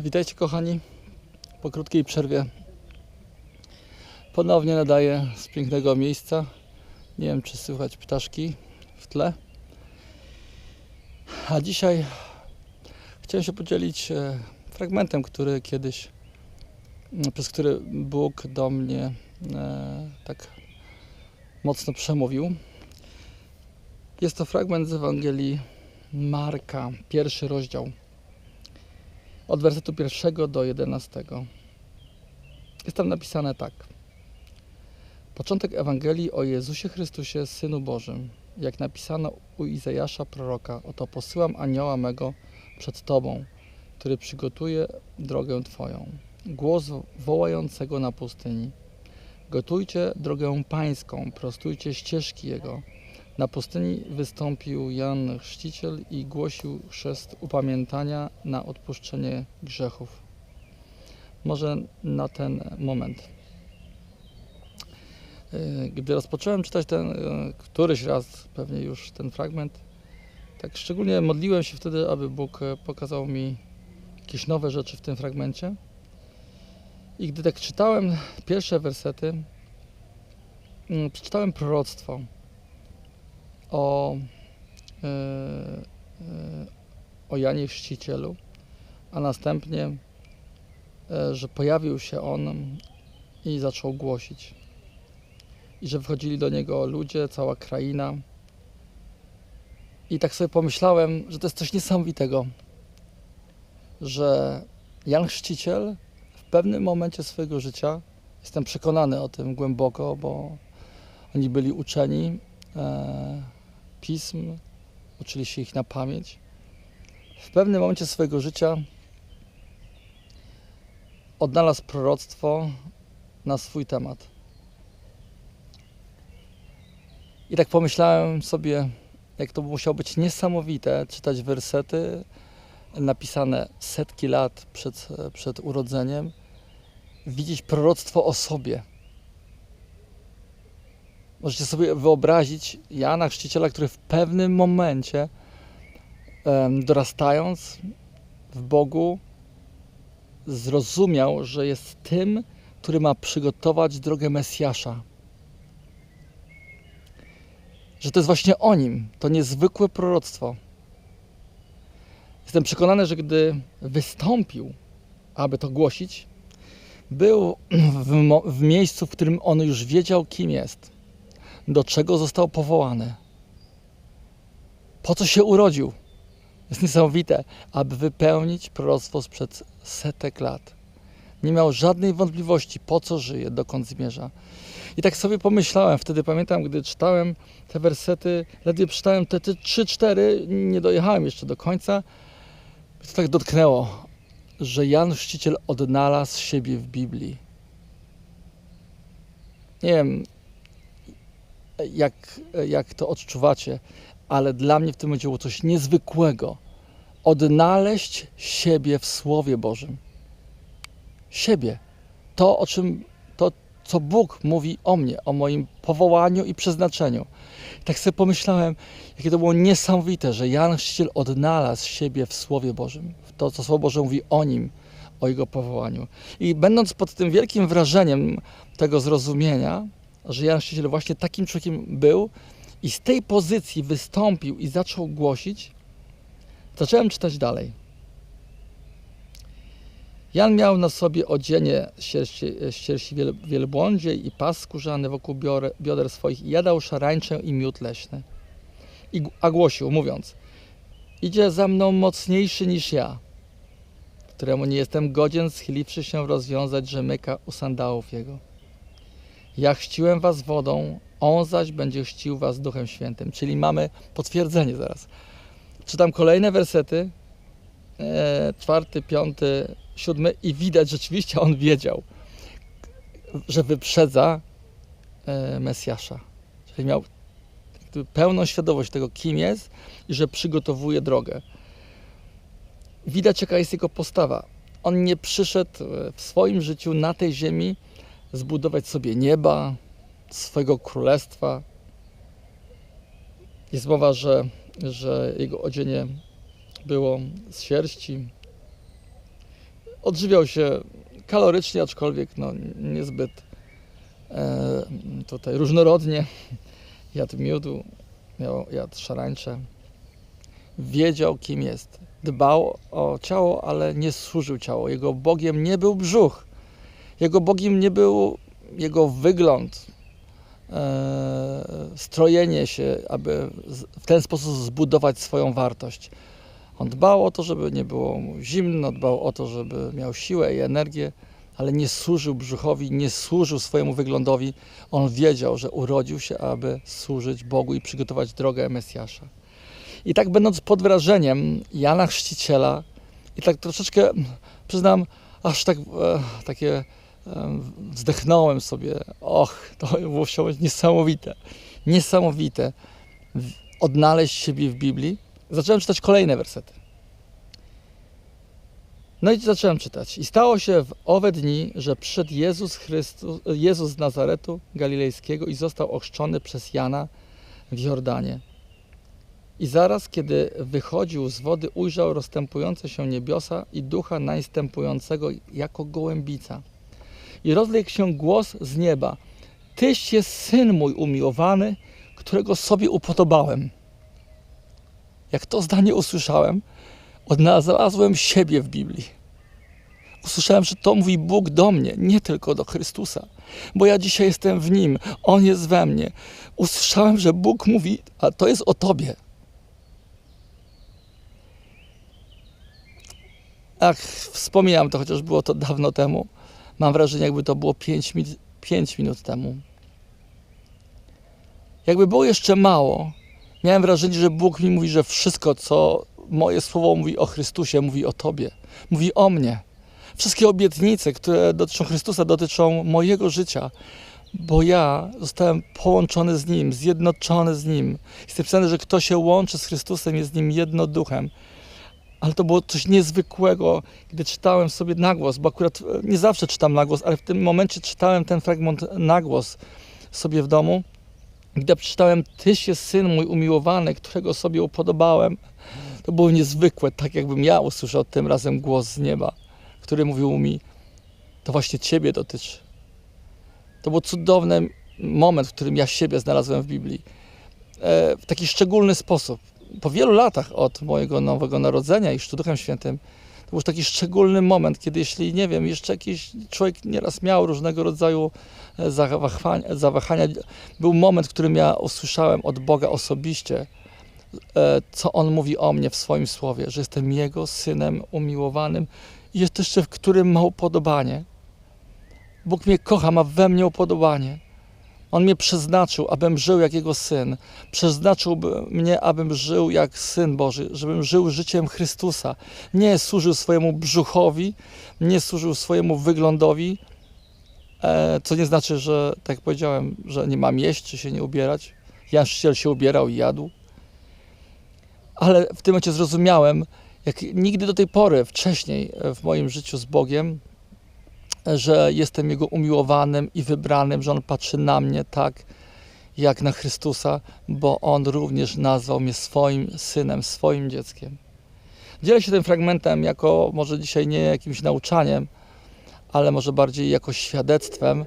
Witajcie kochani po krótkiej przerwie. Ponownie nadaję z pięknego miejsca. Nie wiem, czy słychać ptaszki w tle. A dzisiaj chciałem się podzielić e, fragmentem, który kiedyś, m, przez który Bóg do mnie e, tak mocno przemówił. Jest to fragment z Ewangelii Marka, pierwszy rozdział od wersetu pierwszego do jedenastego. Jest tam napisane tak. Początek Ewangelii o Jezusie Chrystusie, Synu Bożym. Jak napisano u Izajasza proroka, oto posyłam anioła mego przed Tobą, który przygotuje drogę Twoją. Głos wołającego na pustyni. Gotujcie drogę pańską, prostujcie ścieżki Jego. Na pustyni wystąpił Jan Chrzciciel i głosił chrzest upamiętania na odpuszczenie grzechów. Może na ten moment. Yy, Gdy rozpocząłem czytać ten, yy, któryś raz pewnie już ten fragment, tak szczególnie modliłem się wtedy, aby Bóg e, pokazał mi jakieś nowe rzeczy w tym fragmencie. I gdy tak czytałem pierwsze wersety, mm, przeczytałem proroctwo o, e, e, o Janie Chrzcicielu, a następnie, e, że pojawił się on i zaczął głosić. I że wchodzili do niego ludzie, cała kraina. I tak sobie pomyślałem, że to jest coś niesamowitego, że Jan Chrzciciel w pewnym momencie swojego życia, jestem przekonany o tym głęboko, bo oni byli uczeni, pism, uczyli się ich na pamięć. W pewnym momencie swojego życia odnalazł proroctwo na swój temat. I tak pomyślałem sobie, jak to musiało być niesamowite czytać wersety napisane setki lat przed, przed urodzeniem, widzieć proroctwo o sobie. Możecie sobie wyobrazić Jana Chrzciciela, który w pewnym momencie, dorastając w Bogu, zrozumiał, że jest tym, który ma przygotować drogę Mesjasza. Że to jest właśnie o nim, to niezwykłe proroctwo. Jestem przekonany, że gdy wystąpił, aby to głosić, był w, w miejscu, w którym on już wiedział, kim jest do czego został powołany, po co się urodził. Jest niesamowite, aby wypełnić proroctwo sprzed setek lat. Nie miał żadnej wątpliwości, po co żyje, dokąd zmierza. I tak sobie pomyślałem, wtedy pamiętam, gdy czytałem te wersety, ledwie czytałem te, te 3-4, nie dojechałem jeszcze do końca, to tak dotknęło, że Jan Chrzciciel odnalazł siebie w Biblii. Nie wiem, jak, jak to odczuwacie, ale dla mnie w tym momencie było coś niezwykłego. Odnaleźć siebie w Słowie Bożym. Siebie. To, o czym, to, co Bóg mówi o mnie, o moim powołaniu i przeznaczeniu. Tak sobie pomyślałem, jakie to było niesamowite, że Jan Chrzciciel odnalazł siebie w Słowie Bożym. W to, co Słowo Boże mówi o nim, o jego powołaniu. I będąc pod tym wielkim wrażeniem tego zrozumienia, że Jan Chrzciciel właśnie takim człowiekiem był i z tej pozycji wystąpił i zaczął głosić, zacząłem czytać dalej. Jan miał na sobie odzienie sierści, sierści wiel, wielbłądziej i pas skórzany wokół bioder swoich i jadał szarańczę i miód leśny. I, a głosił, mówiąc, idzie za mną mocniejszy niż ja, któremu nie jestem godzien schyliwszy się rozwiązać rzemyka u sandałów jego. Ja chrzciłem was wodą, on zaś będzie chrzcił was Duchem Świętym. Czyli mamy potwierdzenie zaraz. Czytam kolejne wersety, e, czwarty, piąty, siódmy i widać rzeczywiście on wiedział, że wyprzedza e, Mesjasza. Czyli miał pełną świadomość tego, kim jest i że przygotowuje drogę. Widać, jaka jest jego postawa. On nie przyszedł e, w swoim życiu na tej ziemi zbudować sobie nieba, swojego królestwa. Jest mowa, że, że jego odzienie było z sierści. odżywiał się kalorycznie, aczkolwiek no, niezbyt e, tutaj różnorodnie. Jadł miodu, miał, jadł szarańcze. Wiedział, kim jest. Dbał o ciało, ale nie służył ciało. Jego Bogiem nie był brzuch. Jego Bogiem nie był jego wygląd, e, strojenie się, aby w ten sposób zbudować swoją wartość. On dbał o to, żeby nie było mu zimno, dbał o to, żeby miał siłę i energię, ale nie służył brzuchowi, nie służył swojemu wyglądowi. On wiedział, że urodził się, aby służyć Bogu i przygotować drogę Mesjasza. I tak będąc pod wrażeniem Jana Chrzciciela i tak troszeczkę, przyznam, aż tak e, takie wzdechnąłem sobie, och, to musiało być niesamowite, niesamowite odnaleźć siebie w Biblii. Zacząłem czytać kolejne wersety. No i zacząłem czytać. I stało się w owe dni, że przyszedł Jezus, Chrystus, Jezus z Nazaretu Galilejskiego i został ochrzczony przez Jana w Jordanie. I zaraz, kiedy wychodził z wody, ujrzał rozstępujące się niebiosa i ducha najstępującego jako gołębica. I rozległ się głos z nieba. Tyś jest Syn mój umiłowany, którego sobie upodobałem. Jak to zdanie usłyszałem, odnalazłem siebie w Biblii. Usłyszałem, że to mówi Bóg do mnie, nie tylko do Chrystusa, bo ja dzisiaj jestem w Nim, On jest we mnie. Usłyszałem, że Bóg mówi, a to jest o Tobie. Ach, wspominam to, chociaż było to dawno temu. Mam wrażenie, jakby to było 5 mi minut temu. Jakby było jeszcze mało, miałem wrażenie, że Bóg mi mówi, że wszystko, co moje słowo mówi o Chrystusie, mówi o Tobie, mówi o mnie. Wszystkie obietnice, które dotyczą Chrystusa, dotyczą mojego życia, bo ja zostałem połączony z Nim, zjednoczony z Nim. Jest napisane, że kto się łączy z Chrystusem, jest z Nim jednoduchem. Ale to było coś niezwykłego, gdy czytałem sobie nagłos, bo akurat e, nie zawsze czytam nagłos, ale w tym momencie czytałem ten fragment nagłos sobie w domu. Gdy przeczytałem Tyś jest Syn mój umiłowany, którego sobie upodobałem, to było niezwykłe, tak jakbym ja usłyszał tym razem głos z nieba, który mówił mi, to właśnie Ciebie dotyczy. To był cudowny moment, w którym ja siebie znalazłem w Biblii. E, w taki szczególny sposób. Po wielu latach od mojego nowego narodzenia i Duchem Świętym, to był taki szczególny moment, kiedy jeśli, nie wiem, jeszcze jakiś człowiek nieraz miał różnego rodzaju e, zawahania, zawahania był moment, w którym ja usłyszałem od Boga osobiście, E, co On mówi o mnie w swoim słowie, że jestem Jego synem umiłowanym i jest jeszcze w którym ma upodobanie. Bóg mnie kocha, ma we mnie upodobanie. On mnie przeznaczył, abym żył jak Jego Syn. Przeznaczył mnie, abym żył jak Syn Boży, żebym żył życiem Chrystusa. Nie służył swojemu brzuchowi, nie służył swojemu wyglądowi, e, co nie znaczy, że, tak jak powiedziałem, że nie mam jeść czy się nie ubierać. Jan Chrzciciel się ubierał i jadł ale w tym momencie zrozumiałem, jak nigdy do tej pory, wcześniej w moim życiu z Bogiem, że jestem Jego umiłowanym i wybranym, że On patrzy na mnie tak, jak na Chrystusa, bo On również nazwał mnie swoim synem, swoim dzieckiem. Dzielę się tym fragmentem jako może dzisiaj nie jakimś nauczaniem, ale może bardziej jako świadectwem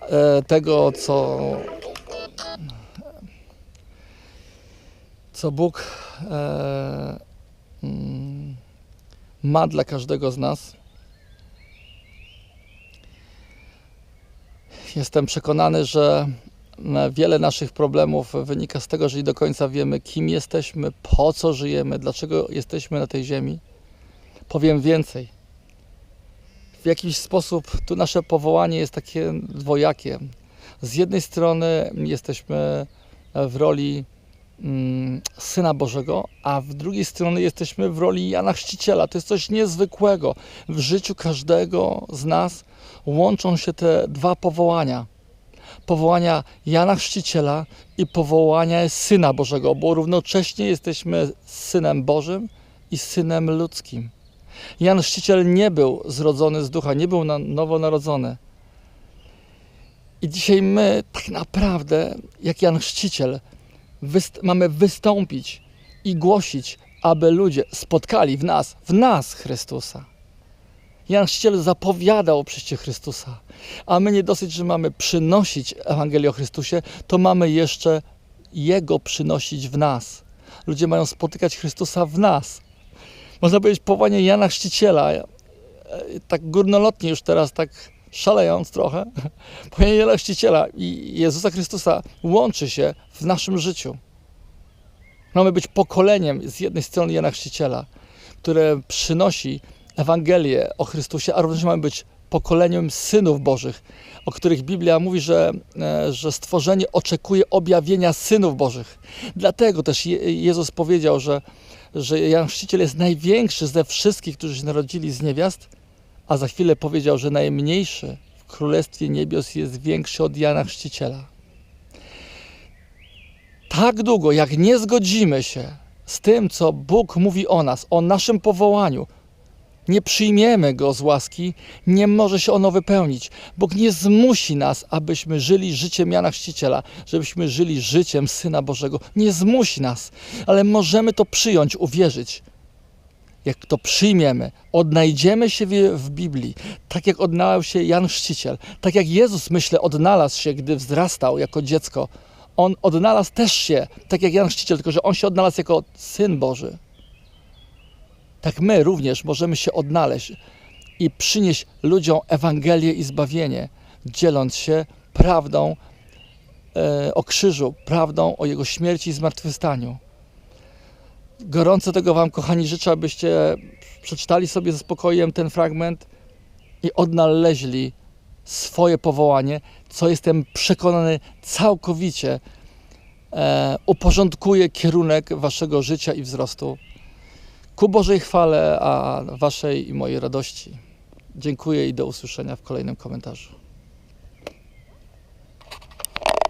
e, tego, co co Bóg e, mm, ma dla każdego z nas. Jestem przekonany, że wiele naszych problemów wynika z tego, że nie do końca wiemy, kim jesteśmy, po co żyjemy, dlaczego jesteśmy na tej ziemi. Powiem więcej. W jakiś sposób tu nasze powołanie jest takie dwojakie. Z jednej strony jesteśmy w roli Mm, Syna Bożego, a w drugiej strony jesteśmy w roli Jana Chrzciciela. To jest coś niezwykłego. W życiu każdego z nas łączą się te dwa powołania. Powołania Jana Chrzciciela i powołania Syna Bożego, bo równocześnie jesteśmy Synem Bożym i Synem ludzkim. Jan Chrzciciel nie był zrodzony z ducha, nie był na nowo narodzony. I dzisiaj my tak naprawdę, jak Jan Chrzciciel, wyst mamy wystąpić i głosić, aby ludzie spotkali w nas, w nas Chrystusa. Jan Chrzciciel zapowiadał o przyjściu Chrystusa, a my nie dosyć, że mamy przynosić Ewangelię o Chrystusie, to mamy jeszcze Jego przynosić w nas. Ludzie mają spotykać Chrystusa w nas. Można powiedzieć powołanie Jana Chrzciciela, e, tak górnolotnie już teraz, tak szalejąc trochę, Jana Chrzciciela i Jezusa Chrystusa łączy się w naszym życiu. Mamy być pokoleniem z jednej strony Jana Chrzciciela, które przynosi Ewangelię o Chrystusie, a również mamy być pokoleniem synów Bożych, o których Biblia mówi, że, e, że stworzenie oczekuje objawienia synów Bożych. Dlatego też Je- Jezus powiedział, że, że Jan Chrzciciel jest największy ze wszystkich, którzy się narodzili z niewiast, a za chwilę powiedział, że najmniejszy w Królestwie Niebios jest większy od Jana Chrzciciela. Tak długo, jak nie zgodzimy się z tym, co Bóg mówi o nas, o naszym powołaniu, nie przyjmiemy go z łaski, nie może się ono wypełnić. Bóg nie zmusi nas, abyśmy żyli życiem Jana Chrzciciela, żebyśmy żyli życiem Syna Bożego. Nie zmusi nas, ale możemy to przyjąć, uwierzyć. Jak to przyjmiemy, odnajdziemy się w- Biblii, tak jak odnalazł się Jan Chrzciciel, tak jak Jezus, myślę, odnalazł się, gdy wzrastał jako dziecko. On odnalazł też się, tak jak Jan Chrzciciel, tylko że on się odnalazł jako Syn Boży tak my również możemy się odnaleźć i przynieść ludziom Ewangelię i zbawienie, dzieląc się prawdą e, o krzyżu, prawdą o Jego śmierci i zmartwychwstaniu. Gorąco tego Wam, kochani, życzę, abyście przeczytali sobie ze spokojem ten fragment i odnaleźli swoje powołanie, co jestem przekonany całkowicie e, uporządkuje kierunek Waszego życia i wzrostu ku Bożej chwale, a Waszej i mojej radości. Dziękuję i do usłyszenia w kolejnym komentarzu.